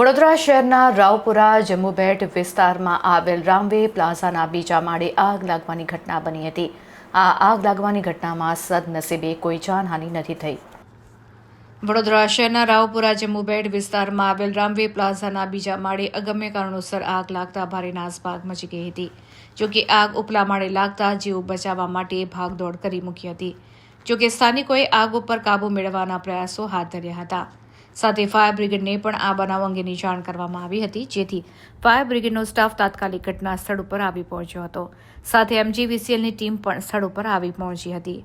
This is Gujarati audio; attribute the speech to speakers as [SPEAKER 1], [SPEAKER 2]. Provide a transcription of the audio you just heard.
[SPEAKER 1] વડોદરા શહેરના રાવપુરા જમ્મુબેટ વિસ્તારમાં આવેલ રામવે પ્લાઝાના બીજા માળે આગ લાગવાની ઘટના બની હતી. આ આગ લાગવાની ઘટનામાં સદનસીબે કોઈ જાનહાનિ નથી થઈ. વડોદરા શહેરના રાવપુરા જમ્મુબેટ વિસ્તારમાં આવેલ રામવે પ્લાઝાના બીજા માળે અગમ્ય કારણોસર આગ લાગતા ભારે નાસભાગ મચી ગઈ હતી. જોકે આગ ઉપલા માળે લાગતા જીવ બચાવવા માટે ભાગદોડ કરી મૂકી હતી. જોકે સ્થાનિકોએ આગ ઉપર કાબુ મેળવવાના પ્રયાસો હાથ ધર્યા હતા. સાથે ફાયર બ્રિગેડને પણ આ બનાવ અંગેની જાણ કરવામાં આવી હતી, જેથી ફાયર બ્રિગેડનો સ્ટાફ તાત્કાલિક ઘટના સ્થળ ઉપર આવી પહોંચ્યો હતો. સાથે એમજીવીસીએલની ટીમ પણ સ્થળ ઉપર આવી પહોંચી હતી.